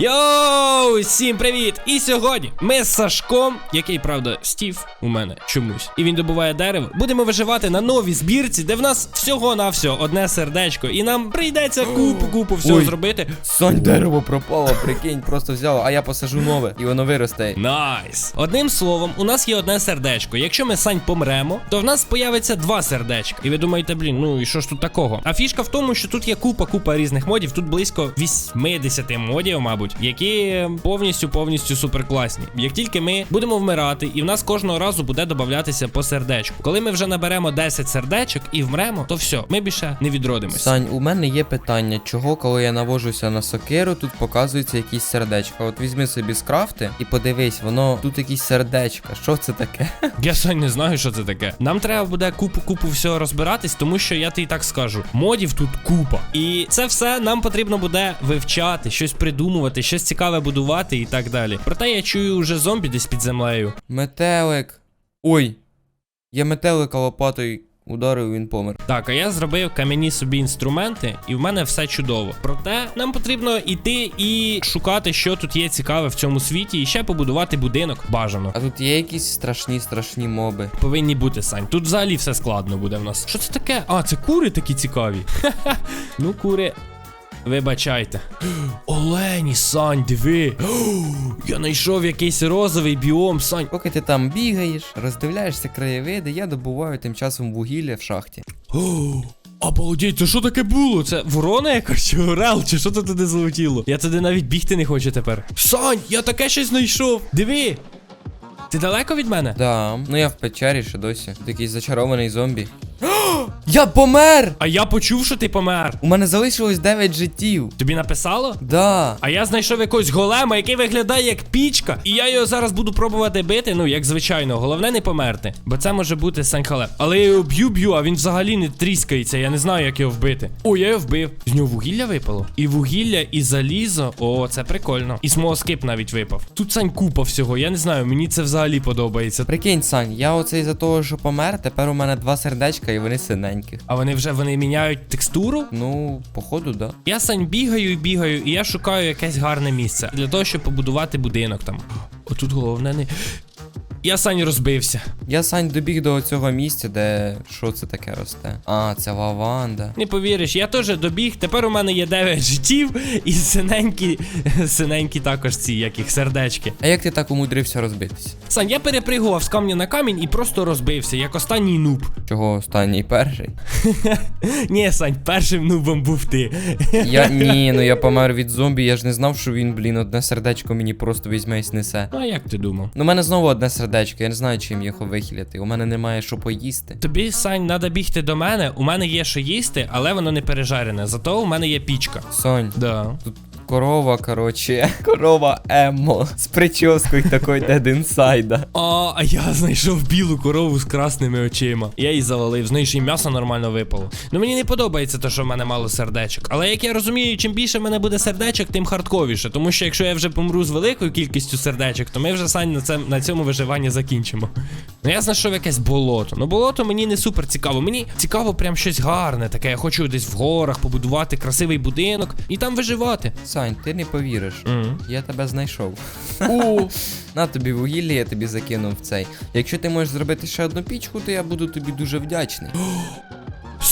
Yo! Всім привіт! І сьогодні ми з Сашком, який, правда, Стів у мене чомусь, і він добуває дерево. Будемо виживати на новій збірці, де в нас всього-навсього одне сердечко, і нам прийдеться купу-купу всього Ой. зробити. Сонь, дерево пропало, прикинь, просто взяв, а я посажу нове, і воно виросте. Найс. Одним словом, у нас є одне сердечко. Якщо ми сань помремо, то в нас появиться два сердечка. І ви думаєте, блін, ну і що ж тут такого? А фішка в тому, що тут є купа-купа різних модів. Тут близько 80 модів, мабуть, які повністю повністю суперкласні. Як тільки ми будемо вмирати, і в нас кожного разу буде додатися по сердечку. Коли ми вже наберемо 10 сердечок і вмремо, то все, ми більше не відродимося. Сань, у мене є питання, чого, коли я навожуся на сокиру, тут показується якісь сердечка. От візьми собі скрафти і подивись, воно тут якісь сердечка. Що це таке? Я сань не знаю, що це таке. Нам треба буде купу-купу всього розбиратись, тому що я тобі так скажу. Модів тут купа. І це все нам потрібно буде вивчати, щось придумувати, щось цікаве будувати і так далі. Проте я чую вже зомбі десь під землею. Метелик. Ой. Я метелика лопатою ударив, він помер. Так, а я зробив кам'яні собі інструменти, і в мене все чудово. Проте нам потрібно йти і шукати, що тут є цікаве в цьому світі, і ще побудувати будинок бажано. А тут є якісь страшні, страшні моби. Повинні бути Сань. Тут взагалі все складно буде в нас. Що це таке? А, це кури такі цікаві. Ну, кури. Вибачайте. Олені, Сань, диви. Я знайшов якийсь розовий біом, Сань. Поки ти там бігаєш, роздивляєшся краєвиди, я добуваю тим часом вугілля в шахті. Обалдеть, це що таке було? Це ворона якась чи орел, чи що це туди залетіло? Я туди навіть бігти не хочу тепер. Сань, я таке щось знайшов. Диви. Ти далеко від мене? Да, ну я в печері ще досі. Якийсь зачарований зомбі. Я помер! А я почув, що ти помер. У мене залишилось 9 життів. Тобі написало? Да. А я знайшов якогось голема, який виглядає як пічка. І я його зараз буду пробувати бити, ну як звичайно, головне не померти. Бо це може бути санхалеп. Але я його б'ю б'ю, а він взагалі не тріскається. Я не знаю, як його вбити. О, я його вбив. З нього вугілля випало. І вугілля, і залізо. О, це прикольно. І смолоскип навіть випав. Тут сань купа всього. Я не знаю, мені це взагалі подобається. Прикинь, Сань, я оцей за того, що помер, тепер у мене два сердечка і вони синенькі. А вони вже вони міняють текстуру? Ну, походу, да. Я сань бігаю і бігаю, і я шукаю якесь гарне місце для того, щоб побудувати будинок там. Отут головне не. Я сань розбився. Я Сань добіг до цього місця, де що це таке росте? А, це лаванда. Не повіриш, я теж добіг. Тепер у мене є 9 життів і синенькі, синенькі також ці, як їх сердечки. А як ти так умудрився розбитися? Сань, я перепригував з камня на камінь і просто розбився, як останній нуб. Чого останній перший? Ні, Сань, першим нубом був ти. Я ні, ну я помер від зомбі, я ж не знав, що він, блін, одне сердечко мені просто візьме і снесе. А як ти думав? Ну, у мене знову одне сердечко, я не знаю, чим його вихиляти. У мене немає що поїсти. Тобі, Сань, треба бігти до мене. У мене є що їсти, але воно не пережарене. Зато у мене є пічка. Сонь, Да. тут корова, короче. Корова Емо. З прическою такою Dead Inside. А, а я знайшов білу корову з красними очима. Я її завалив, з неї ще й м'ясо нормально випало. Ну мені не подобається те, що в мене мало сердечок. Але як я розумію, чим більше в мене буде сердечок, тим хардковіше. Тому що якщо я вже помру з великою кількістю сердечок, то ми вже сань на, це, на цьому виживанні закінчимо. Ну я знайшов якесь болото. Ну болото мені не супер цікаво. Мені цікаво прям щось гарне, таке. Я хочу десь в горах побудувати красивий будинок і там виживати. Сань, ти не повіриш. Мгм. Я тебе знайшов. У, На тобі вугілля, я тобі закинув цей. Якщо ти можеш зробити ще одну пічку, то я буду тобі дуже вдячний.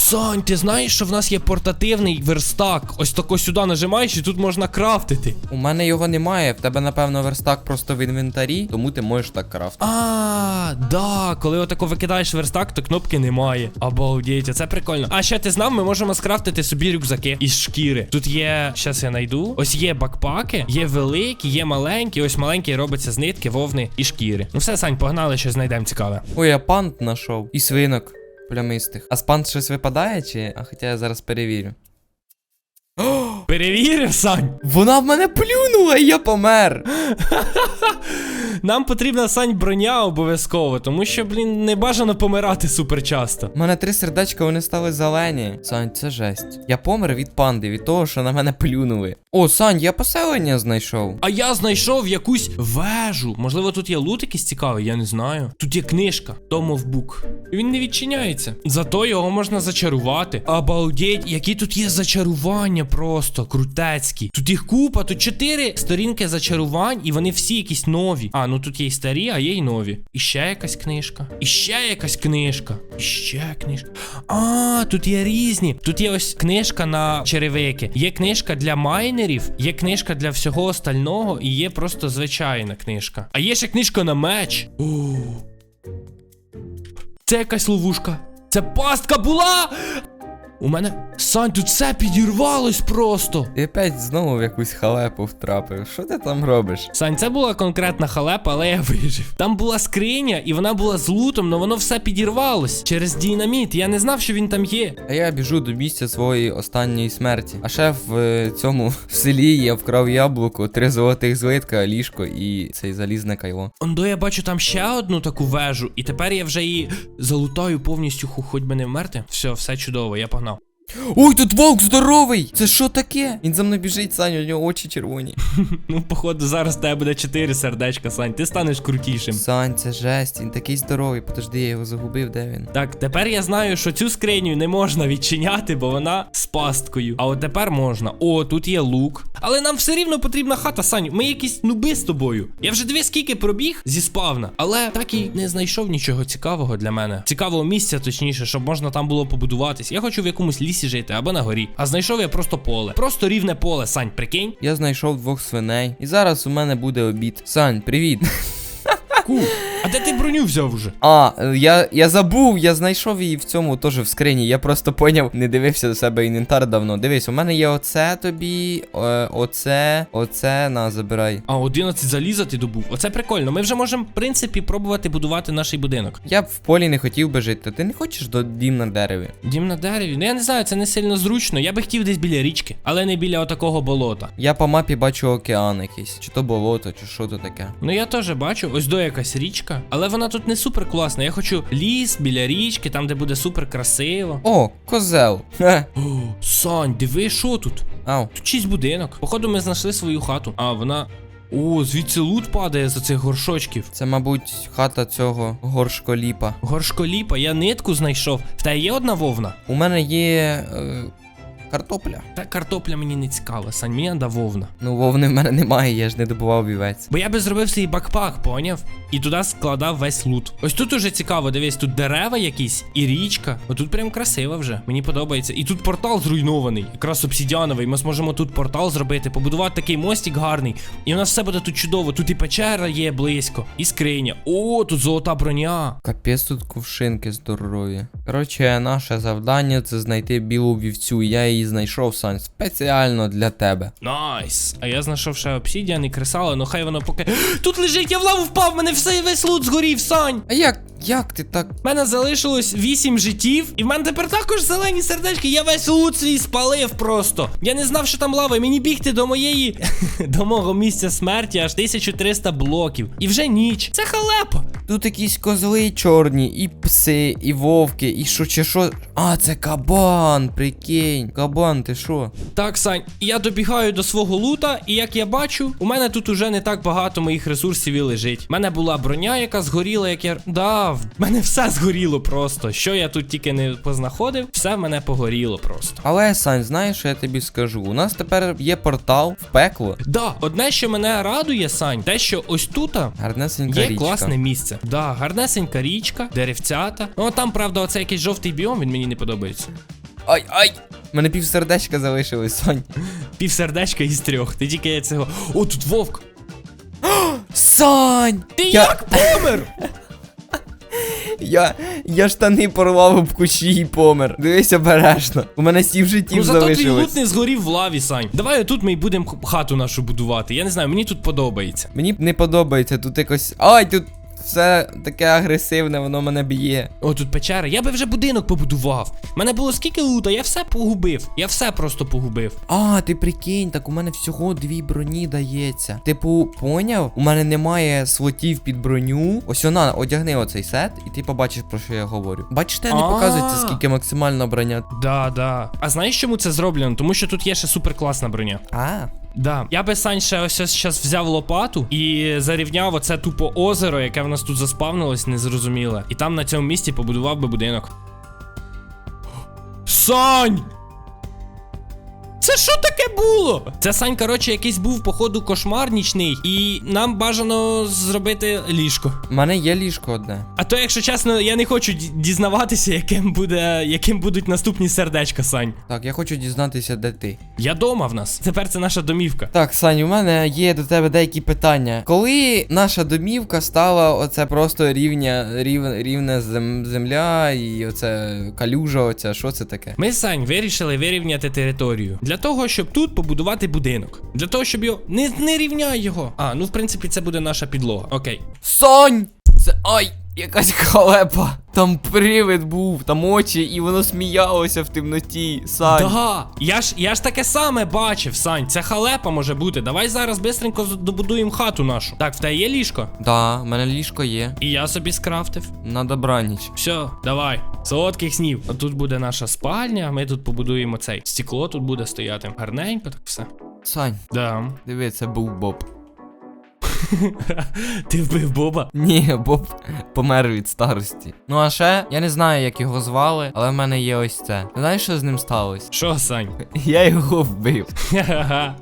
Сань, ти знаєш, що в нас є портативний верстак? Ось тако сюди нажимаєш і тут можна крафтити. У мене його немає, в тебе, напевно, верстак просто в інвентарі, тому ти можеш так крафтити. А, да, коли отако викидаєш верстак, то кнопки немає. Обалдеть, це прикольно. А ще ти знав, ми можемо скрафтити собі рюкзаки із шкіри. Тут є, щас я знайду. Ось є бакпаки, є великі, є маленькі. Ось маленький робиться з нитки, вовни і шкіри. Ну все, Сань, погнали, щось знайдемо цікаве. Ой, я пант знайшов. І свинок плямистих. А спан щось випадає, чи. А хоча я зараз перевірю. Перевірив, Сань. Вона в мене плюнула, і я помер. Нам потрібна сань броня обов'язково, тому що, блін, не бажано помирати супер часто. У мене три сердечка, вони стали зелені. Сань, це жесть. Я помер від панди, від того, що на мене плюнули. О, Сань, я поселення знайшов. А я знайшов якусь вежу. Можливо, тут є лут якийсь цікавий, я не знаю. Тут є книжка Tom of Book. Він не відчиняється. Зато його можна зачарувати. Обалдеть, які тут є зачарування просто крутецькі. Тут їх купа, тут чотири сторінки зачарувань, і вони всі якісь нові. А, ну тут є і старі, а є й нові. І ще якась книжка. І ще якась книжка. І ще книжка. А, тут є різні. Тут є ось книжка на черевики. Є книжка для майнерів, є книжка для всього остального, і є просто звичайна книжка. А є ще книжка на меч. О. Це якась ловушка. Це пастка була. У мене. Сань, тут все підірвалось просто. Ти опять знову в якусь халепу втрапив. Що ти там робиш? Сань, це була конкретна халепа, але я вижив. Там була скриня, і вона була з лутом, але воно все підірвалось через динаміт. Я не знав, що він там є. А я біжу до місця своєї останньої смерті. А ще в е, цьому в селі я вкрав яблуко, три золотих злитка, ліжко і цей залізне кайло. Ондо, я бачу там ще одну таку вежу, і тепер я вже її залутаю повністю, хоч би не вмерти. Все, все чудово, я погнав. Ой, тут вовк здоровий! Це що таке? Він за мною біжить, Саня, у нього очі червоні. Ну, походу, зараз в тебе буде 4 сердечка, Сань, ти станеш крутішим. Сань, це жесть, він такий здоровий. Подожди, я його загубив, де він? Так, тепер я знаю, що цю скриню не можна відчиняти, бо вона з пасткою. А от тепер можна. О, тут є лук. Але нам все рівно потрібна хата, Саню. Ми якісь нуби з тобою. Я вже дві скільки пробіг зі спавна, але так і не знайшов нічого цікавого для мене. Цікавого місця, точніше, щоб можна там було побудуватись. Я хочу в якомусь лісі жити або на горі. А знайшов я просто поле. Просто рівне поле, Сань, прикинь. Я знайшов двох свиней. І зараз у мене буде обід. Сань, привіт. Ку. А де ти броню взяв уже? А, я, я забув, я знайшов її в цьому теж в скрині. Я просто поняв, не дивився до себе інвентар давно. Дивись, у мене є оце тобі, е, оце, оце, на, забирай. А 11 заліза ти добув. Оце прикольно. Ми вже можемо, в принципі, пробувати будувати наш будинок. Я б в полі не хотів би жити. Ти не хочеш до дім на дереві? Дім на дереві. Ну я не знаю, це не сильно зручно. Я би хотів десь біля річки, але не біля отакого болота. Я по мапі бачу океан якийсь, чи то болото, чи що то таке. Ну я теж бачу, ось до якась річка, але вона тут не супер класна. Я хочу ліс біля річки, там де буде супер красиво. О, козел. Хе. О, Сань, диви, що тут? Ау. Тут чийсь будинок. Походу, ми знайшли свою хату. А, вона. О, звідси лут падає за цих горшочків. Це, мабуть, хата цього горшколіпа. Горшколіпа, я нитку знайшов. В тебе є одна вовна? У мене є. Е, картопля. Та картопля мені не цікава, Сань, мені надо вовна. Ну, вовни в мене немає, я ж не добував вівець. Бо я би зробив свій бакпак, поняв? І туди складав весь лут. Ось тут уже цікаво, дивись, тут дерева якісь і річка. Отут прям красиво вже. Мені подобається. І тут портал зруйнований, якраз обсідіановий. Ми зможемо тут портал зробити, побудувати такий мостик гарний. І у нас все буде тут чудово. Тут і печера є близько, і скриня. О, тут золота броня. Капець тут кувшинки здорові. Коротше, наше завдання це знайти білу вівцю. Я її знайшов, Сань, спеціально для тебе. Найс. А я знайшов ще обсідіан і кресало, ну хай воно поки. Тут лежить, я в лаву впав, мене все весь лут згорів, Сань. А як? Як ти так? У мене залишилось 8 життів, і в мене тепер також зелені сердечки. Я весь лут свій спалив просто. Я не знав, що там лава, і мені бігти до моєї до мого місця смерті аж 1300 блоків. І вже ніч. Це халепа. Тут якісь козли чорні, і пси, і вовки, і що чи що. А, це кабан, прикинь. Кабан, ти що? Так, Сань, я добігаю до свого лута, і як я бачу, у мене тут уже не так багато моїх ресурсів і лежить. У мене була броня, яка згоріла, як я. Да, в мене все згоріло просто. Що я тут тільки не познаходив, все в мене погоріло просто. Але, Сань, знаєш, що я тобі скажу? У нас тепер є портал в пекло. Да, одне, що мене радує, Сань, те, що ось тут Гарнесенька є річка. класне місце. Да, гарнесенька річка, деревцята. Ну там, правда, оцей якийсь жовтий біом, він мені не подобається. Ай, ай! Мене пів сердечка залишилось, Сонь. Пів сердечка із трьох. Ти тільки цього. О, тут вовк. Сань! Ти Я- як помер? Я, я штани порвав об кущі і помер. Дивись обережно. У мене сів життів Ну зато твій лут не згорів в лаві, Сань. Давай тут ми й будемо хату нашу будувати. Я не знаю, мені тут подобається. Мені не подобається тут якось. Ай, тут все таке агресивне, воно мене б'є. О, тут печера. Я би вже будинок побудував. У мене було скільки лута, я все погубив. Я все просто погубив. А, ти прикинь, так у мене всього дві броні дається. Типу, поняв? У мене немає слотів під броню. Ось вона, одягни оцей сет, і ти побачиш, про що я говорю. Бачите, не показується, скільки максимальна броня. Да, да. А знаєш, чому це зроблено? Тому що тут є ще суперкласна броня. А, Да. Я би Сань ще ось зараз взяв лопату і зарівняв оце тупо озеро, яке в нас тут заспавнилось, незрозуміле. І там на цьому місці побудував би будинок. Сань! Це що таке було? Це Сань, коротше, якийсь був, походу, кошмар нічний, і нам бажано зробити ліжко. в мене є ліжко одне. А то, якщо чесно, я не хочу дізнаватися, яким буде, яким будуть наступні сердечка, Сань. Так, я хочу дізнатися, де ти. Я дома в нас. Тепер це наша домівка. Так, Сань, у мене є до тебе деякі питання. Коли наша домівка стала оце просто рівня, рів, рівна зем, земля і оце калюжа, оця, що це таке? Ми Сань вирішили вирівняти територію. Для того, щоб тут побудувати будинок. Для того, щоб його. Не, не рівняй його. А, ну в принципі, це буде наша підлога. Окей. Сонь! Це ай! Якась халепа. Там привид був, там очі, і воно сміялося в темноті. Сань. Да, я ж я ж таке саме бачив, Сань. Це халепа може бути. Давай зараз бистренько з- добудуємо хату нашу. Так, в тебе є ліжко? Да, в мене ліжко є. І я собі скрафтив. На добраніч. Все, давай. Солодких снів. А тут буде наша спальня. Ми тут побудуємо цей. Стекло тут буде стояти. Гарненько, так все. Сань, Да. диви, це був Боб. Ти вбив Боба? Ні, Боб помер від старості. Ну а ще, я не знаю, як його звали, але в мене є ось це. Ти знаєш, що з ним сталося? Що, Сань? Я його вбив.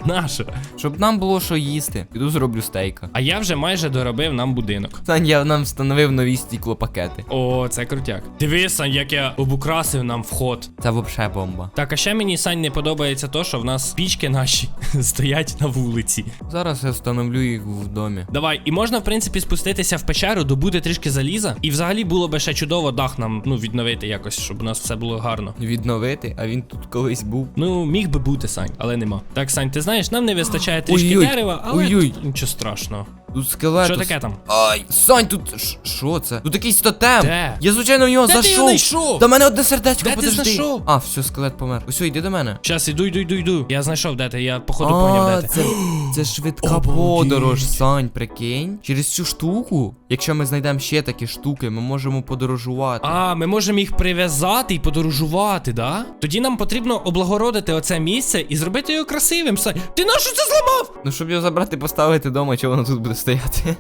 Нащо? Щоб нам було що їсти. Піду зроблю стейка. А я вже майже доробив нам будинок. Сань, я нам встановив нові стіклопакети. О, це крутяк. Диви, Сань, як я обукрасив нам вход. Це вообще бомба. Так, а ще мені Сань не подобається то, що в нас пічки наші стоять на вулиці. Зараз я встановлю їх в домі. Давай, і можна, в принципі, спуститися в печеру, добути трішки заліза. І взагалі було би ще чудово дах нам ну, відновити якось, щоб у нас все було гарно. Відновити, а він тут колись був. Ну, міг би бути, Сань, але нема. Так, Сань, ти знаєш, нам не вистачає трішки дерева, але ой-ой. нічого страшного. Тут скелет. Що таке там? Ай, Сань, тут. ш- Що це? Тут якийсь тотем. Де? Я звичайно в нього Де ти зайшов. його знайшов? До мене одне сердечко, Де ти подожди. знайшов? А, все, скелет помер. Ось, йди до мене. Щас, іду, йду, йду, йду. Я знайшов, де ти, я походу поняв, А, де ти. це, це швидка Обалдеть. подорож, Сань, прикинь. Через цю штуку, якщо ми знайдемо ще такі штуки, ми можемо подорожувати. А, ми можемо їх прив'язати і подорожувати, да? Тоді нам потрібно облагородити оце місце і зробити його красивим. Сань. Ти нащо це зламав? Ну, щоб його забрати, поставити вдома, чого воно тут буде стояти.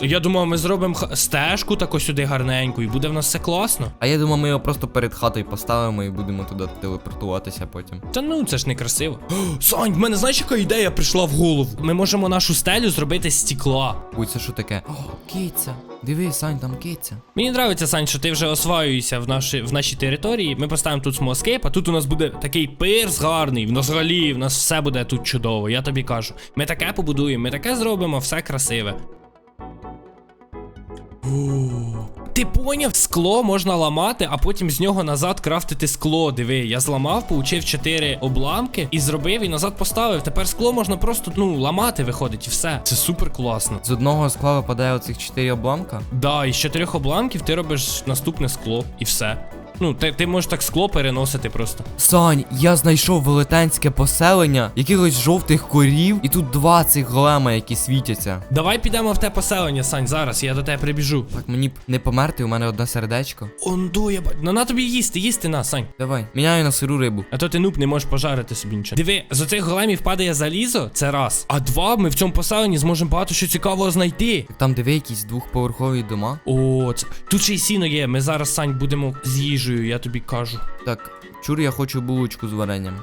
Я думав, ми зробимо х- стежку таку сюди гарненьку, і буде в нас все класно. А я думаю, ми його просто перед хатою поставимо і будемо туди телепортуватися потім. Та ну це ж не красиво. Сань, в мене знаєш, яка ідея прийшла в голову? Ми можемо нашу стелю зробити з стекла. Ой, це що таке? О, киця. Диви, Сань, там киця. Мені подобається, Сань, що ти вже осваюєшся в, наші, в нашій території. Ми поставимо тут смоскейп, а тут у нас буде такий пирс гарний. В нас взагалі, в нас все буде тут чудово, я тобі кажу. Ми таке побудуємо, ми таке зробимо, все красиве. О, Ти поняв, скло можна ламати, а потім з нього назад крафтити скло. Диви, я зламав, получив 4 обламки і зробив і назад поставив. Тепер скло можна просто ну ламати, виходить, і все. Це супер класно. З одного скла випадає оцих 4 обламка. Да, із чотирьох обламків ти робиш наступне скло і все. Ну, ти, ти можеш так скло переносити просто. Сань, я знайшов велетенське поселення якихось жовтих корів, і тут два цих голема, які світяться. Давай підемо в те поселення, Сань, зараз я до тебе прибіжу. Так, мені б не померти, у мене одне сердечко. Ондо, я бачу. Ну на тобі їсти, їсти на, Сань. Давай, міняю на сиру рибу. А то ти нуб не можеш пожарити собі нічого. Диви, з оцих големів падає залізо, це раз. А два, ми в цьому поселенні зможемо багато що цікавого знайти. Там диви якісь двохповерхові дома. О, це... тут ще й сіно є. Ми зараз, Сань, будемо з їжею, я тобі кажу. Так, чур, я хочу булочку з варенням.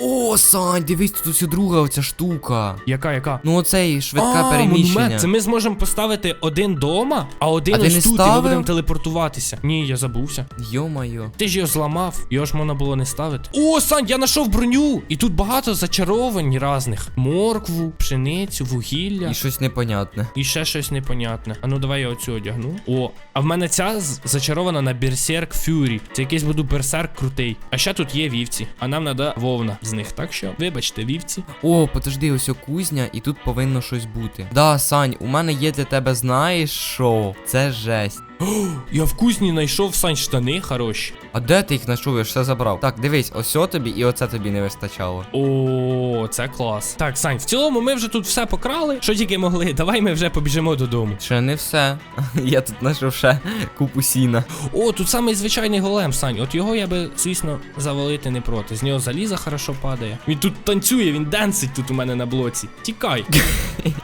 О, Сань, дивись, тут ось друга оця штука. Яка, яка? Ну оцей швидке а, переміщення. монумент. Це ми зможемо поставити один дома, а один А ти ось не тут, і ми ставив? будемо телепортуватися. Ні, я забувся. Йо-майо. Ти ж його зламав, його ж можна було не ставити. О, Сань, я знайшов броню! І тут багато зачаровань різних: моркву, пшеницю, вугілля. І щось непонятне. І ще щось непонятне. А ну давай я оцю одягну. О, а в мене ця з- зачарована на Берсерк Фюрі. Це якийсь буду берсар крутий. А ще тут є вівці, а нам треба вовна з них. Так що, вибачте, вівці. О, подожди, ось о кузня, і тут повинно щось бути. Да, Сань, у мене є для тебе, знаєш що? Це жесть. Я в кузні знайшов сань штани хороші. А де ти їх знайшов? Я ж все забрав. Так, дивись, ось тобі і оце тобі не вистачало. О, це клас. Так, Сань, в цілому ми вже тут все покрали. Що тільки могли. Давай ми вже побіжимо додому. Ще не все. Я тут знайшов ще купу сіна. О, тут самий звичайний голем, Сань. От його я би, звісно, завалити не проти. З нього заліза хорошо падає. Він тут танцює, він денсить тут у мене на блоці. Тікай.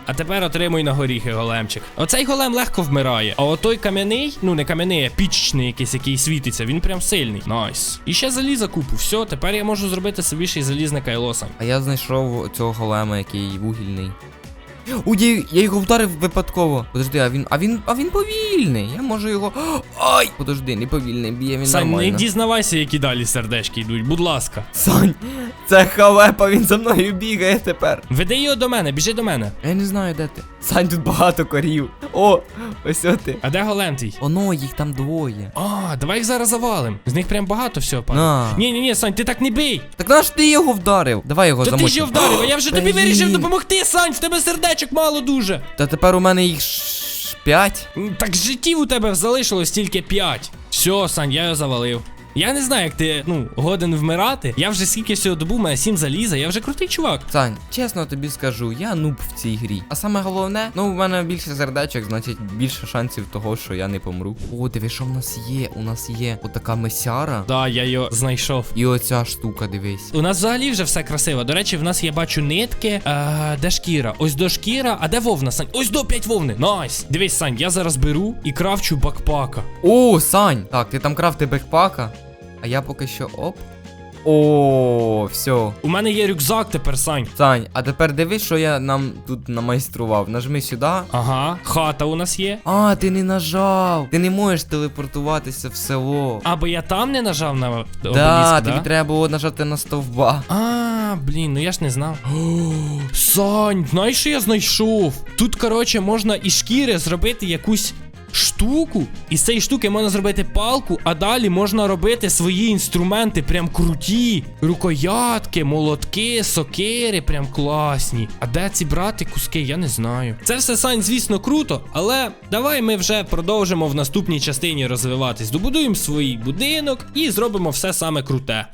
А тепер отримуй на горіхи, големчик. Оцей голем легко вмирає. А отой кам'яний, ну не кам'яний, а пічний якийсь, який світиться, він прям сильний. Найс. І ще заліза купу. Все, тепер я можу зробити собі ще й залізне кайлоса. А я знайшов цього голема, який вугільний. У, я, я його вдарив випадково. Подожди, а він. А він. А він повільний. Я можу його. Ай! Подожди, не повільний, б'є він Сань, не дізнавайся, які далі сердечки йдуть, будь ласка. Сань, це халепа, він за мною бігає тепер. Веди його до мене, біжи до мене. Я не знаю, де ти. Сань, тут багато корів. О, ось о ти. А де голем твій? Оно, їх там двоє. А, давай їх зараз завалим. З них прям багато всього падає. Ні, ні, ні, Сань, ти так не бий. Так наш ти його вдарив. Давай його То ти ж його вдарив, а я вже тобі Блін. вирішив допомогти, Сань, в тебе сердечок мало дуже. Та тепер у мене їх п'ять. Так життів у тебе залишилось тільки п'ять. Все, Сань, я його завалив. Я не знаю, як ти, ну, годен вмирати. Я вже скільки всього добув, у мене сім заліза, я вже крутий чувак. Сань, чесно тобі скажу, я нуб в цій грі. А саме головне, ну в мене більше сердечок, значить більше шансів того, що я не помру. О, диви, що в нас є? У нас є отака месяра. Да, я його знайшов. І оця штука, дивись. У нас взагалі вже все красиво. До речі, в нас я бачу нитки. Е, де шкіра? Ось до шкіра, а де вовна, Сань? Ось до 5 вовни. Найс. Дивись, Сань, я зараз беру і кравчу бакпака. О, Сань! Так, ти там крафти бекпака, а я поки що оп. О, все. У мене є рюкзак тепер, Сань. Сань, а тепер дивись, що я нам тут намайстрував. Нажми сюди. Ага, хата у нас є. А, ти не нажав. Ти не можеш телепортуватися в село. Або я там не нажав на обеліск, да, да? тобі треба було нажати на стовба. А, блін, ну я ж не знав. Сань, знаєш, що я знайшов? Тут, коротше, можна із шкіри зробити якусь штуку. І з цієї штуки можна зробити палку, а далі можна робити свої інструменти, прям круті. Рукоятки, молотки, сокири, прям класні. А де ці брати куски, я не знаю. Це все, Сань, звісно, круто, але давай ми вже продовжимо в наступній частині розвиватись. Добудуємо свій будинок і зробимо все саме круте.